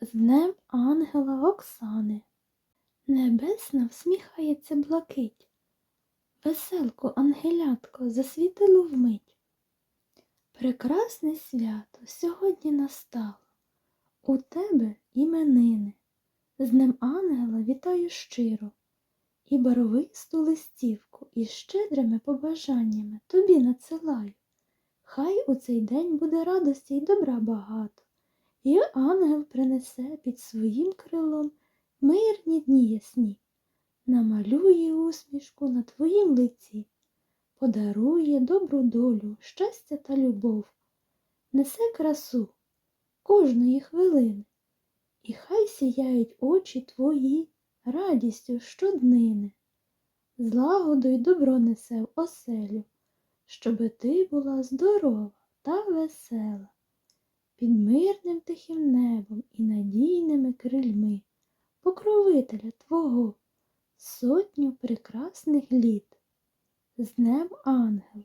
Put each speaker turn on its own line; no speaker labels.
З днем ангела Оксани. Небесна всміхається блакить. Веселко, ангелятко, засвітило вмить. Прекрасне свято сьогодні настало. У тебе іменини. З днем ангела вітаю щиро. І барвисту листівку із щедрими побажаннями тобі надсилаю. Хай у цей день буде радості й добра багато, і ангел принесе під своїм крилом мирні дні ясні, намалює усмішку на твоїм лиці, подарує добру долю, щастя та любов, несе красу кожної хвилини, і хай сіяють очі твої радістю щоднини, злагоду й добро несе в оселю, щоби ти була здорова та весела, під мирним тихим небом і надійними крильми, покровителя Твого, сотню прекрасних літ, з днем ангела.